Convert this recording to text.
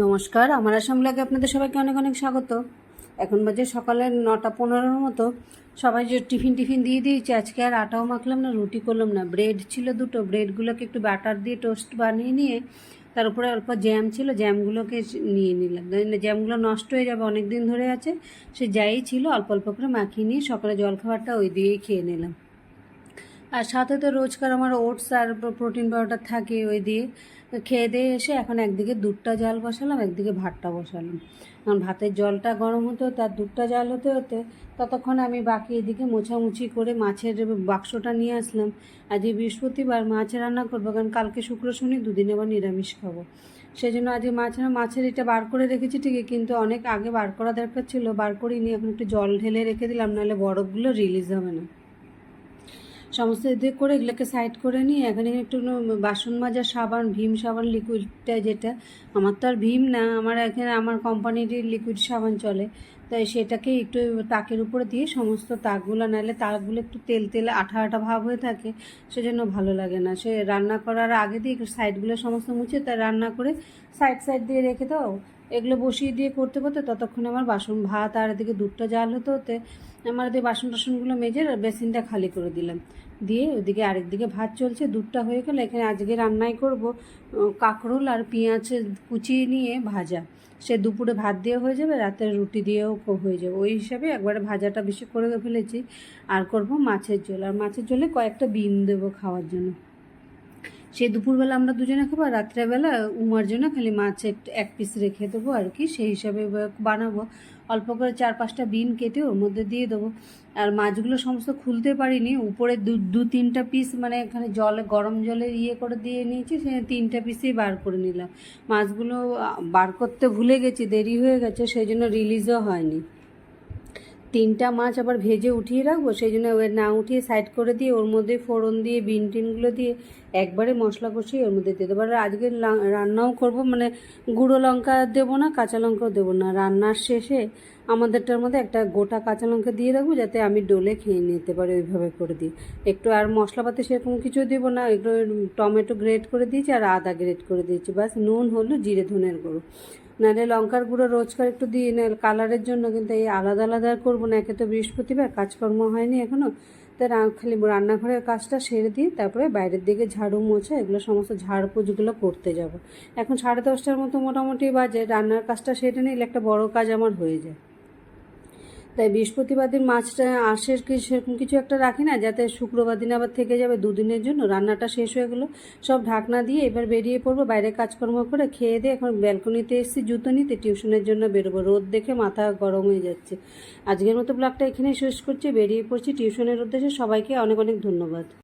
নমস্কার, আমার আসাম লাগে আপনাদের সবাইকে অনেক অনেক স্বাগত। এখন বাজে সকালে নটা পনেরোর মতো। সবাই যে টিফিন টিফিন দিয়ে দিয়েছে, আজকে আর আটাও মাখলাম না, রুটি করলাম না। ব্রেড ছিল দুটো, ব্রেডগুলোকে একটু ব্যাটার দিয়ে টোস্ট বানিয়ে নিয়ে, তার উপরে অল্প জ্যাম ছিল, জ্যামগুলোকে নিয়ে নিলাম। জ্যামগুলো নষ্ট হয়ে যাবে অনেক দিন ধরে আছে। সে যাই ছিল, অল্প অল্প করে মাখিয়ে নিয়ে সকালে জলখাবারটা ওই দিয়েই খেয়ে নিলাম। আর সাথে তো রোজকার আমার ওটস আর প্রোটিন পাউডার থাকে ওই দিয়ে। খেয়ে দিয়ে এসে এখন একদিকে দুধটা জাল বসালাম, একদিকে ভাতটা বসালাম। কারণ ভাতের জলটা গরম হতে হতে আর দুধটা জাল হতে হতে ততক্ষণ আমি বাকি এদিকে মোছামুছি করে মাছের বাক্সটা নিয়ে আসলাম। আজকে বৃহস্পতিবার মাছ রান্না করব, কারণ কালকে শুক্র শনি, দুদিন আবার নিরামিষ খাব। সেই জন্য আজকে মাছ মাছের এটা বার করে রেখেছি ঠিকই, কিন্তু অনেক আগে বার করা দরকার ছিল, বার করিনি, এখন একটু জল ঢেলে রেখে দিলাম, নাহলে বরফগুলো রিলিজ হবে না। সমস্ত এদিকে করে এগুলোকে সাইড করে নিয়ে এখানে একটু বাসন মাজা, সাবান, ভীম সাবান লিকুইডটা যেটা। আমার তো আর ভীম না, আমার এখানে আমার কোম্পানিরই লিকুইড সাবান চলে। তাই সেটাকে একটু তাকের উপরে দিয়ে সমস্ত তাকগুলো, নাহলে তাকগুলো একটু তেল তেল, আঠা আঠা ভাব হয়ে থাকে, সেজন্য ভালো লাগে না। সে রান্না করার আগে দিয়ে সাইডগুলো সমস্ত মুছে, তাই রান্না করে সাইড সাইড দিয়ে রেখে দাও। এগুলো বসিয়ে দিয়ে করতে করতে ততক্ষণে আমার বাসন ভাত আর এদিকে দুধটা জাল হতে হতে আমার দিয়ে বাসন টাসনগুলো মেজে বেসিনটা খালি করে দিলাম। দিয়ে ওদিকে আরেক দিকে ভাত চলছে, দুধটা হয়ে গেলে। এখানে আজকে রান্নাই করব কাঁকরোল আর পেঁয়াজ কুচিয়ে নিয়ে ভাজা। সে দুপুরে ভাত দিয়ে হয়ে যাবে, রাতের রুটি দিয়েও হয়ে যাবে। ওই হিসাবে একবারে ভাজাটা বেশি করে ফেলেছি। আর করব মাছের ঝোল। আর মাছের ঝোলে কয়েকটা বিন দেবো খাওয়ার জন্য। সেই দুপুরবেলা আমরা দুজনে খাব, আর রাত্রেবেলা উমার জন্য খালি মাছ এক পিস রেখে দেবো আর কি, সেই হিসাবে বানাবো। অল্প করে চার পাঁচটা বিন কেটে ওর মধ্যে দিয়ে দেবো। আর মাছগুলো সমস্ত খুলতে পারিনি, উপরে দু দু তিনটা পিস মানে এখানে জলে, গরম জলে ইয়ে করে দিয়ে নিয়েছি, সে তিনটা পিসেই বার করে নিলাম। মাছগুলো বার করতে ভুলে গেছি, দেরি হয়ে গেছে, সেই জন্য রিলিজও হয়নি। তিনটা মাছ আবার ভেজে উঠিয়ে রাখব, সেই জন্য ওই না উঠিয়ে সাইড করে দিয়ে ওর মধ্যে ফোড়ন দিয়ে, বিন টিনগুলো দিয়ে একবারে মশলা কষিয়ে ওর মধ্যে দিয়ে দেবো। আর আজকে রান্নাও করব মানে গুঁড়ো লঙ্কা দেবো না, কাঁচা লঙ্কাও দেবো না। রান্নার শেষে আমাদেরটার মধ্যে একটা গোটা কাঁচা লঙ্কা দিয়ে দেবো, যাতে আমি ডোলে খেয়ে নিতে পারি, ওইভাবে করে দিই। একটু আর মশলাপাতি সেরকম কিছু দেবো না, একটু টমেটো গ্রেট করে দিয়েছি আর আদা গ্রেট করে দিয়েছি। বাস নুন, হলুদ, জিরে, ধনের গুঁড়ো। নাহলে লঙ্কার গুঁড়ো রোজকার একটু দিই না কালারের জন্য কিন্তু এই আলাদা আলাদা আর করব না, একে তো বৃহস্পতিবার, কাজকর্ম হয়নি এখনও তাই খালি রান্নাঘরের কাজটা সেরে দিই, তারপরে বাইরের দিকে ঝাড়ু মোছা, এগুলো সমস্ত ঝাড় পুজোগুলো করতে যাব। এখন সাড়ে দশটার মতো মোটামুটি বাজে, রান্নার কাজটা সেরে নিলে একটা বড় কাজ আমার হয়ে যায়। তাই বৃহস্পতিবার দিন মাছটা আঁশের সেরকম কিছু একটা রাখি না, যাতে শুক্রবার দিন আবার থেকে যাবে দুদিনের জন্য। রান্নাটা শেষ হয়ে গেলো। সব ঢাকনা দিয়ে এবার বেরিয়ে পড়ব, বাইরে কাজকর্ম করে খেয়ে দিয়ে এখন ব্যালকনিতে এসেছি, জুতো নিতে। টিউশনের জন্য বেরোবো। রোদ দেখে মাথা গরম হয়ে যাচ্ছে। আজকের মতো ব্লগটা এখানেই শেষ করছি। বেরিয়ে পড়ছি টিউশনের উদ্দেশ্যে। সবাইকে অনেক অনেক ধন্যবাদ।